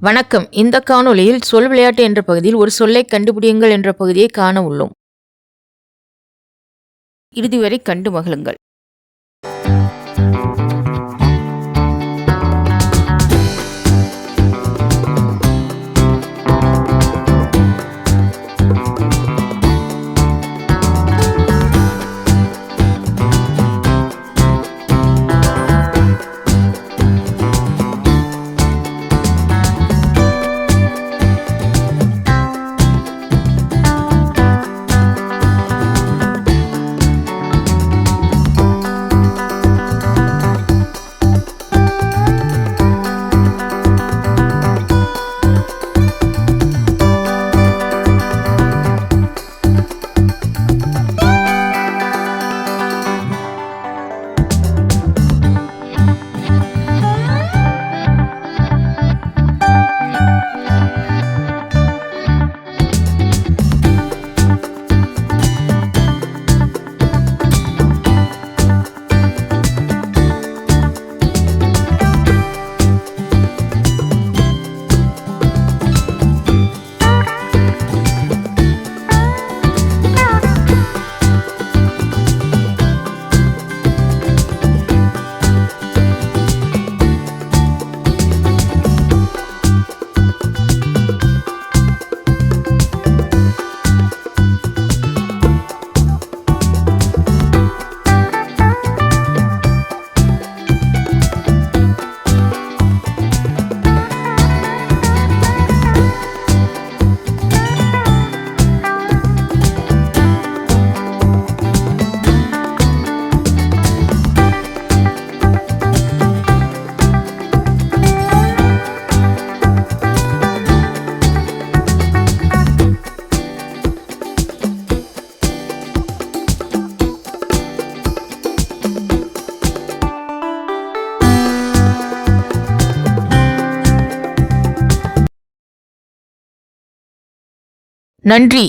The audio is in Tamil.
வணக்கம். இந்த காணொளியில் சொல் விளையாட்டு என்ற பகுதியில் ஒரு சொல்லை கண்டுபிடியுங்கள் என்ற பகுதியை காண உள்ளோம். இறுதி வரை கண்டு மகிழுங்கள். Bye. நன்றி.